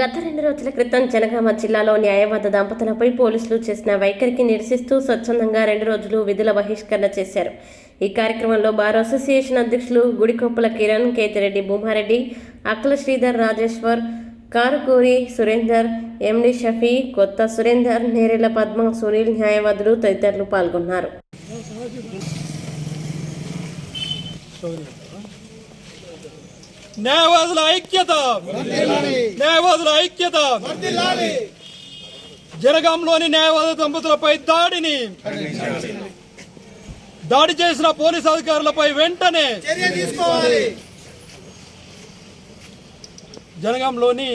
గత రెండు రోజుల క్రితం జనగామ జిల్లాలో న్యాయవాద దంపతులపై పోలీసులు చేసిన వైఖరికి నిరసిస్తూ స్వచ్ఛందంగా రెండు రోజులు విధుల బహిష్కరణ చేశారు. ఈ కార్యక్రమంలో బార్ అసోసియేషన్ అధ్యక్షులు గుడికొప్పుల కిరణ్ కేతిరెడ్డి భూమారెడ్డి అక్కల శ్రీధర్ రాజేశ్వర్ కారుకూరి సురేందర్ ఎండి షఫీ కొత్త సురేందర్ నేరెల పద్మ సునీల్ న్యాయవాదులు తదితరులు పాల్గొన్నారు. న్యాయవాదుల ఐక్యత. న్యాయవాదుల ఐక్యత. జనగాంలోని న్యాయవాద దంపతులపై దాడిని. దాడి చేసిన పోలీస్ అధికారులపై వెంటనే జనగాంలోని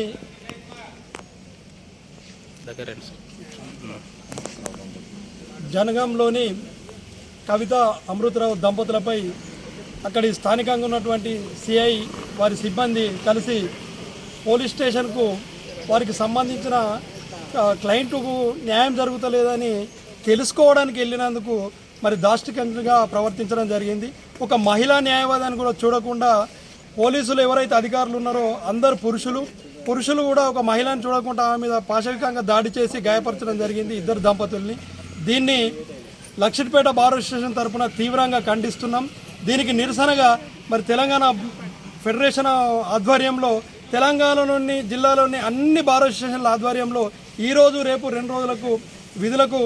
జనగాంలోని కవిత అమృతరావు దంపతులపై అక్కడి స్థానికంగా ఉన్నటువంటి సిఐ వారి సిబ్బంది కలిసి పోలీస్ స్టేషన్కు వారికి సంబంధించిన క్లయింట్కు న్యాయం జరుగుతలేదని తెలుసుకోవడానికి వెళ్ళినందుకు మరి దాష్టికంగా ప్రవర్తించడం జరిగింది. ఒక మహిళా న్యాయవాదాన్ని కూడా చూడకుండా పోలీసులు ఎవరైతే అధికారులు ఉన్నారో అందరు పురుషులు పురుషులు కూడా ఒక మహిళను చూడకుండా ఆమె మీద పాశవికంగా దాడి చేసి గాయపరచడం జరిగింది ఇద్దరు దంపతుల్ని. దీన్ని లక్షిట్పేట బార్ అసోసియేషన్ తరపున తీవ్రంగా ఖండిస్తున్నాం. దీనికి నిరసనగా మరి తెలంగాణ ఫెడరేషన్ ఆధ్వర్యంలో తెలంగాణలోని జిల్లాలోని అన్ని భారత స్టేషన్ల ఆధ్వర్యంలో ఈరోజు రేపు రెండు రోజులకు విధులకు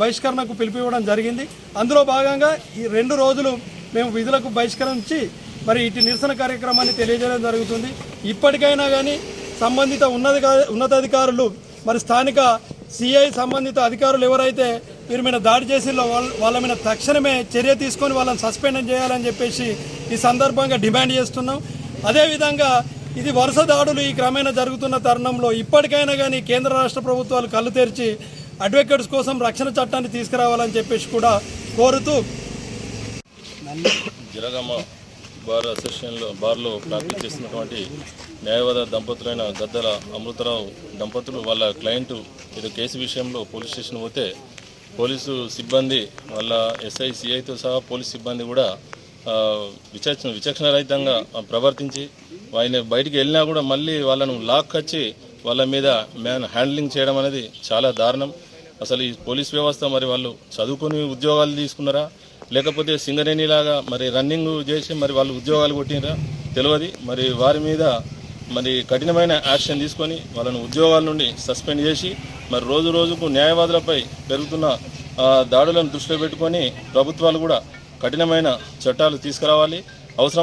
బహిష్కరణకు పిలిపివ్వడం జరిగింది. అందులో భాగంగా ఈ రెండు రోజులు మేము విధులకు బహిష్కరించి మరి ఇటు నిరసన కార్యక్రమాన్ని తెలియజేయడం జరుగుతుంది. ఇప్పటికైనా కానీ సంబంధిత ఉన్నత ఉన్నతాధికారులు మరి స్థానిక సిఐ సంబంధిత అధికారులు ఎవరైతే వీరి మీద దాడి చేసి వాళ్ళ వాళ్ళ మీద తక్షణమే చర్య తీసుకొని వాళ్ళని సస్పెండ్ చేయాలని చెప్పేసి ఈ సందర్భంగా డిమాండ్ చేస్తున్నాం. అదేవిధంగా ఇది వరుస దాడులు ఈ క్రమేణా జరుగుతున్న తరుణంలో ఇప్పటికైనా కానీ కేంద్ర రాష్ట్ర ప్రభుత్వాలు కళ్ళు తెరిచి అడ్వకేట్స్ కోసం రక్షణ చట్టాన్ని తీసుకురావాలని చెప్పేసి కూడా కోరుతూ జనగామ బార్ అసోసియేషన్లో బార్లో ప్రాక్టీస్ చేస్తున్నటువంటి న్యాయవాద దంపతులైన గద్దల అమృతరావు దంపతులు వాళ్ళ క్లయింట్ ఇది కేసు విషయంలో పోలీస్ స్టేషన్ పోతే పోలీసు సిబ్బంది వాళ్ళ ఎస్ఐ సిఐతో సహా పోలీస్ సిబ్బంది కూడా విచక్షణ విచక్షణరహితంగా ప్రవర్తించి ఆయన బయటికి వెళ్ళినా కూడా మళ్ళీ వాళ్ళను లాక్ వచ్చి వాళ్ళ మీద మ్యాన్ హ్యాండ్లింగ్ చేయడం అనేది చాలా దారుణం. అసలు ఈ పోలీస్ వ్యవస్థ మరి వాళ్ళు చదువుకుని ఉద్యోగాలు తీసుకున్నారా? లేకపోతే సింగరేణి లాగా మరి రన్నింగ్ చేసి మరి వాళ్ళు ఉద్యోగాలు కొట్టినరా తెలియదు మరి వారి మీద మరి కఠినమైన యాక్షన్ తీసుకొని వాళ్ళను ఉద్యోగాల నుండి సస్పెండ్ చేసి మరి రోజు రోజుకు న్యాయవాదులపై పెరుగుతున్న దాడులను దృష్టిలో పెట్టుకొని ప్రభుత్వాలు కూడా కఠినమైన చట్టాలు తీసుకురావాలి. అవసరం